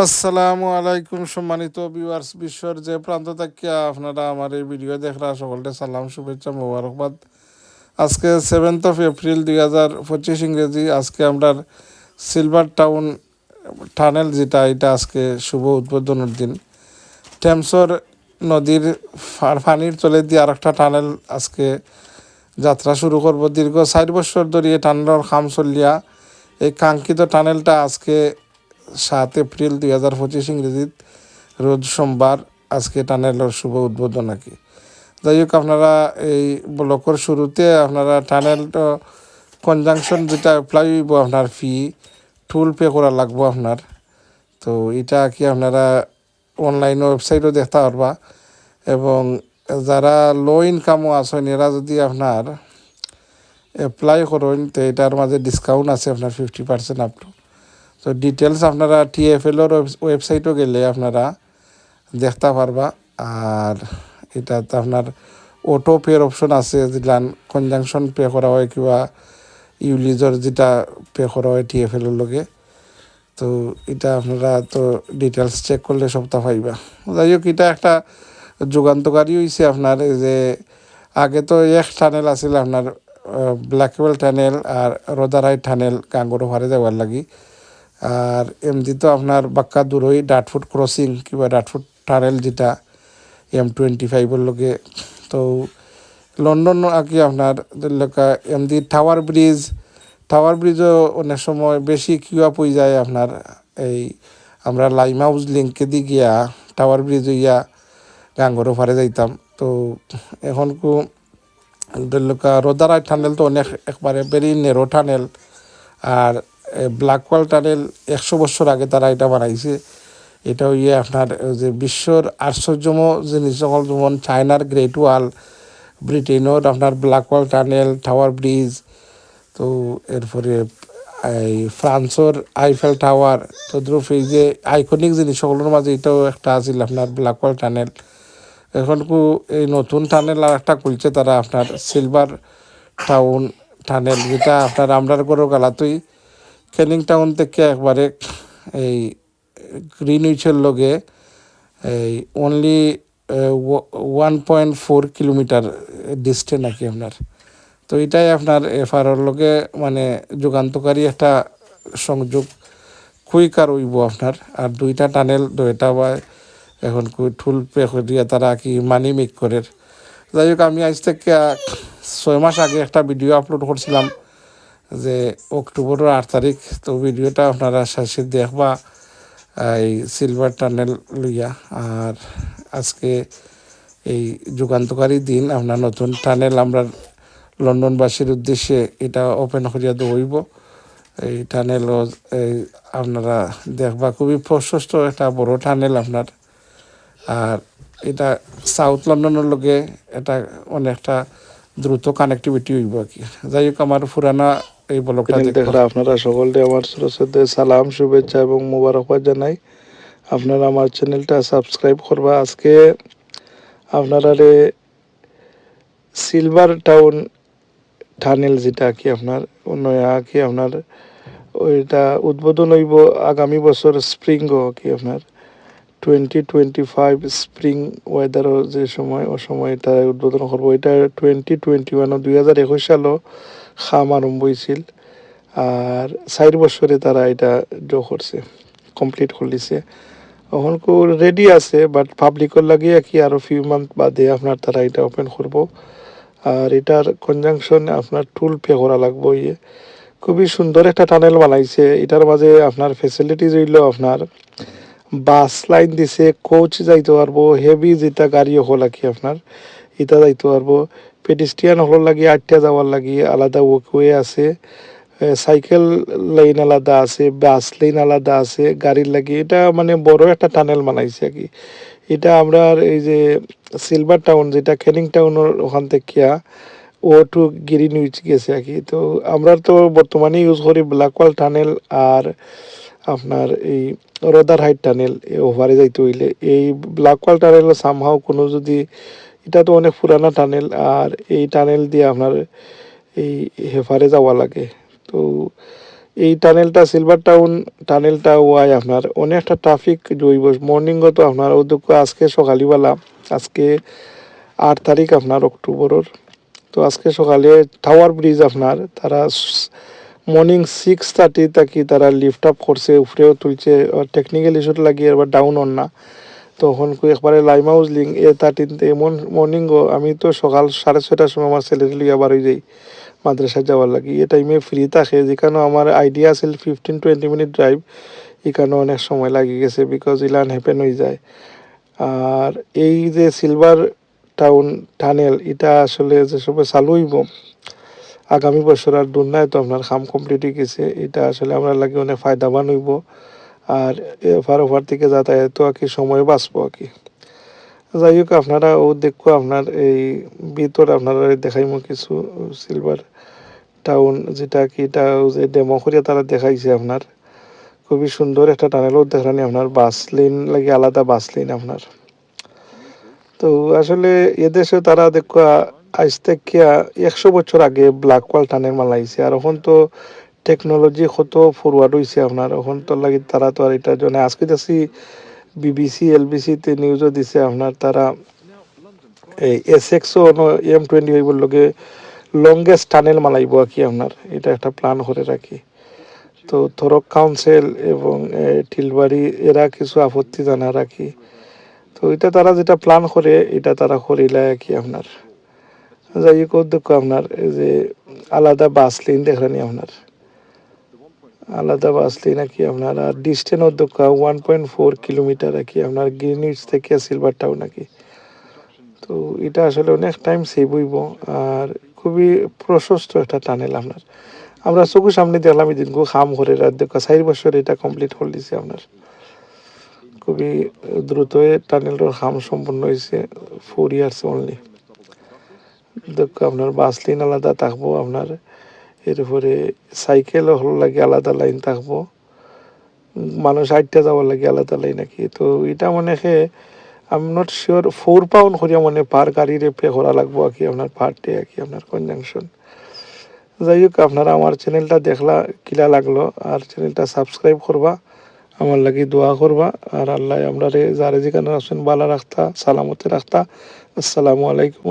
আসসালামু আলাইকুম, সম্মানিত ভিউয়ার্স বিশ্বর যে প্রান্ত থেকে আপনারা আমার এই ভিডিও দেখরা, সকলকে সালাম, শুভেচ্ছা, মোবারকবাদ। আজকে সেভেন্থ অফ এপ্রিল দুই হাজার পঁচিশ ইংরেজি, আজকে আমরা সিলভার টাউন টানেল যেটা এটা আজকে শুভ উদ্বোধনের দিন। টেমসর নদীর পানির তলে দিয়ে আরেকটা টানেল আজকে যাত্রা শুরু করব। দীর্ঘ চার বছর ধরে টানেলের কাম চলিয়া এই কাঙ্ক্ষিত টানেলটা আজকে সাত এপ্রিল দুই হাজার পঁচিশ ইংরেজিত রোজ সোমবার আজকে টানেলের শুভ উদ্বোধন আর কি। যাই হোক, আপনারা এই ব্লকের শুরুতে আপনারা টানেলটা কনজাংশন যেটা অ্যাপ্লাই হইব আপনার ফি টুল পে করা লাগবো আপনার। তো এটা কি আপনারা অনলাইন ওয়েবসাইটও দেখতে পারবা। এবং যারা লো ইনকামও আছেন, এরা যদি আপনার অ্যাপ্লাই করেন, তো এটার মাঝে ডিসকাউন্ট আছে আপনার ফিফটি পার্সেন্ট আপ টু তো ডিটেলস আপনারা টিএফএলর ওয়েবসাইটও গেলে আপনারা দেখতে পারবা। আর এটাতে আপনার অটো পের অপশন আছে, যেটা কনজাংশন পে করা হয় কিংবা ইউলিজর যেটা পে করা হয় টিএফএলের লগে। তো এটা আপনারা তো ডিটেলস চেক করলে সবটা পাইবা। যাই হোক এটা একটা যুগান্তকারী হয়েছে আপনার যে আগে তো এক টানেল আছিল আপনার ব্ল্যাকওয়েল টানেল আর রোদারাই টানেল গাঙ্গরো হারে যাওয়ার লাগি। আর এমনি তো আপনার বাক্কা দূরই ডাটফুট ক্রসিং কিংবা ডাটফুট টানেল যেটা এম টোয়েন্টি ফাইভের লগে। তো লন্ডন আর কি আপনার লেখা এমনি টাওয়ার ব্রিজ, টাওয়ার ব্রিজও অনেক সময় বেশি কিউয়া পই যায় আপনার এই আমরা লাইম হাউস লিঙ্কে দি গিয়া, টাওয়ার ব্রিজ হইয়া গাঙ্গরও ফারে যাইতাম। তো এখন কু লেখা রোদারাই টানেল তো অনেক একবারে ভেরি নেরো টানেল। আর ব্ল্যাকওয়াল টানেল একশো বছর আগে তারা এটা বানাইছে। এটা ইয়ে আপনার যে বিশ্বর আশ্চর্যম জিনিস সকল যেমন চায়নার গ্রেট ওয়াল ব্রিটেনের আপনার ব্ল্যাকওয়াল টানেল টাওয়ার ব্রিজ তো এরপরে, এই ফ্রান্সর আইফেল টাওয়ার তদ্রুপ এই যে আইকনিক জিনিস সকলের মাঝে এটাও একটা আছিল আপনার ব্ল্যাকওয়াল টানেল এখন এই নতুন টানেল আর একটা খুলছে তারা আপনার সিলভার টাউন টানেল যেটা আপনার আমরার গরো গালাতুই ক্যানিং টাউন থেকে একবারে এই গ্রিনউইচের লগে এই only one point four kilometre distance নাকি আপনার। তো এটাই আপনার এফআরওর লগে মানে যুগান্তকারী একটা সংযোগ কুইকার হইব আপনার। আর দুইটা টানেল দুইটা বা এখন ঠুল পে দিয়ে তারা কি মানি মেক করে যাই হোক, আমি আজ থেকে ছয় মাস আগে একটা ভিডিও আপলোড করছিলাম। যে অক্টোবরের আট তারিখ, তো ভিডিওটা আপনারা শেষে দেখবা, এই সিলভার টানেল লইয়া। আর আজকে এই যুগান্তকারী দিন আপনার নতুন টানেল আমরা লন্ডনবাসীর উদ্দেশ্যে এটা ওপেন করিয়া দইব এই টানেল এই আপনারা দেখবা, খুবই প্রশস্ত একটা বড় টানেল আপনার। আর এটা সাউথ লন্ডনের লগে এটা অনেকটা দ্রুত কানেক্টিভিটি হইব আর কি। যাই হোক, আমার পুরানা এই দেখরা আপনারা সকলকে আমার সালাম শুভেচ্ছা এবং মোবারকবাদ জানাই। আপনারা আমার চ্যানেলটা সাবস্ক্রাইব করবা। আজকে আপনারা রে সিলভার টাউন টানেল যেটা কি আপনার নয়া কি আপনার ওইটা উদ্বোধন হইব আগামী বছর স্প্রিং কি আপনার টোয়েন্টি টোয়েন্টি ফাইভ স্প্রিং ওয়েদারও যে সময় ও সময় এটা উদ্বোধন করব। এটা টোয়েন্টি টোয়েন্টি ওয়ান দুই হাজার একুশ সালও খাম আরম্ভ হয়েছিল আর চার বছরে তারা এটা ড্র করছে কমপ্লিট করলিছে এখন কো রেডি আছে বাট পাবলিকর লাগিয়ে কি আরও ফিউ মান্থ বাদে আপনার তারা এটা ওপেন করব। আর এটার কনজাংশন আপনার টুল পে করা লাগবে ইয়ে খুবই সুন্দর একটা টানেল বানাইছে। এটার মাঝে আপনার ফেসিলিটিস হইল আপনার বাস লাইন দিছে কোচ যাইতে পারব হেভি যেটা গাড়ি হল আর কি আপনার। এটা যাইতে পারব পেডিস্ট্রিয়ান হল লাগি আটটা যাওয়ার লাগি আলাদা ওয়াকওয়ে আছে। সাইকেল লাইন আলাদা আছে বাস লাইন আলাদা আছে গাড়ির লাগি। এটা মানে বড় একটা টানেল বানাইছে আর কি এটা আমরা এই যে সিলভার টাউন যেটা ক্যানিং টাউনের ওখান থেকে ও টু গিরি নিউজ গেছে আর কি তো আমরা তো বর্তমানে ইউজ করি ব্ল্যাকওয়াল টানেল আর আপনার এই রদার হাইট টানেল ওভারে যাইতে হইলে। এই ব্ল্যাকওয়াল টানেল সামহাও কোনো যদি এটা তো অনেক পুরানা টানেল আর এই টানেল দিয়ে আপনার এই হেফারে যাওয়া লাগে। তো এই টানেলটা সিলভার টাউন টানেলটা ওয়াই আপনার। অনেকটা ট্রাফিক জৈব। মর্নিংও তো আপনার ওদুক আজকে সকালবেলা, আজকে আট তারিখ আপনার অক্টোবরের। তো আজকে সকালে টাওয়ার ব্রিজ আপনার, তারা মর্নিং সিক্স থার্টি থাকি তারা লিফট আপ করছে, উপরেও তুলছে। টেকনিক্যাল ইস্যুট লাগিয়ে এবার ডাউন অন না। তখন একবারে লাইম হাউস লিঙ্ক এ থার্টিনতে এমন মর্নিংও আমি তো সকাল সাড়ে ছয়টার সময় আমার ছেলের লিয়ে আবার হয়ে যাই, মাদ্রাসায় যাওয়ার লাগি। এ টাইমে ফ্রি থাকে যেখানে আমার আইডিয়া আছিল ফিফটিন টোয়েন্টি মিনিট ড্রাইভ এখানে অনেক সময় লাগি গেছে বিকজ ইলান হ্যাপেন হয়ে যায়। আর এই যে সিলভার টাউন টানেল এটা আসলে যে সবে চালু হইব, আগামী বছর আর দূর নাই তো আপনার কাম কমপ্লিট হয়ে গেছে, এটা আসলে আমরা লাগে অনেক ফায়দাবান হইব। আর এফার ওফার থেকে যাতায়াত আর কি সময় বাঁচবো আর কি। যাই হোক, আপনারা ও দেখো, আপনার এই ভিতর আপনারা দেখাইমো কিছু সিলভার টাউন যেটা কি এটা যে ডেমো করিয়া তারা দেখাইছে আপনার। খুবই সুন্দর একটা টানেলও দেখানি আপনার বাস লেন লাগে আলাদা বাস লেন আপনার। তো আসলে এদেশে তারা দেখো আজ থেকে একশো বছর আগে ব্ল্যাক ওয়াল টানেল মালাইছে। আর এখন তো টেকনোলজি কত ফরওয়ার্ড হয়েছে আপনার এখন তো লাগি তারা তো আর এটার জন্য আজকে দেখছি বিবিসি এলবিসিতে নিউজও দিছে আপনার তারা এই এস এক্সও এম টোয়েন্টি ফাইভ লগে। লংগেস্ট টানেল মালাইব আর কি আপনার এটা একটা প্ল্যান করে রাখি তো থরক কাউন্সিল এবং এ, টিলবাড়ি এরা কিছু আপত্তি জানা রাখি তো এটা তারা যেটা প্ল্যান করে এটা তারা করিলে কি আপনার যাই হোক দেখো আপনার যে আলাদা বাস লাইন দেখানি আপনার আলাদা বাস লাইন আর কি আপনার? আর ডিস্টেন্স অধ্যক্ষ ওয়ান পয়েন্ট ফোর কিলোমিটার আর কি আপনার গ্রিনিচ থেকে সিলভার টাউন আর কি তো এটা আসলে অনেক টাইম সেভ হইব, আর খুবই প্রশস্ত একটা টানেল আপনার। আমরা চোখের সামনে দেখলাম এদিন গো খাম করে রাত চার বছর এটা কমপ্লিট করে দিছে আপনার। খুবই দ্রুত টানেলের খাম সম্পূর্ণ হয়েছে ফোর ইয়ার্স অনলি দেখো আপনার বাস লাইন আলাদা থাকব আপনার। এরপরে সাইকেলও হলো লাগে আলাদা লাইন থাকব। মানুষ আটটা যাওয়ার লাগে আলাদা লাইন নাকি? তো এটা মনে হয় I am not sure four pound করিয়া মানে পার গাড়িরে পে করা লাগবো আর কি, আপনার পার ডে আর কি, আপনার কনজাংশন যাই হোক, আপনারা আমার চ্যানেলটা দেখলা, কিলা লাগল, আর চ্যানেলটা সাবস্ক্রাইব করবা, আমার লাগি দোয়া করবা, আর আল্লাহ আমরা যারে যেখানে আছেন বালা রাখতা, সালামতে রাখতা। আসসালামু আলাইকুম।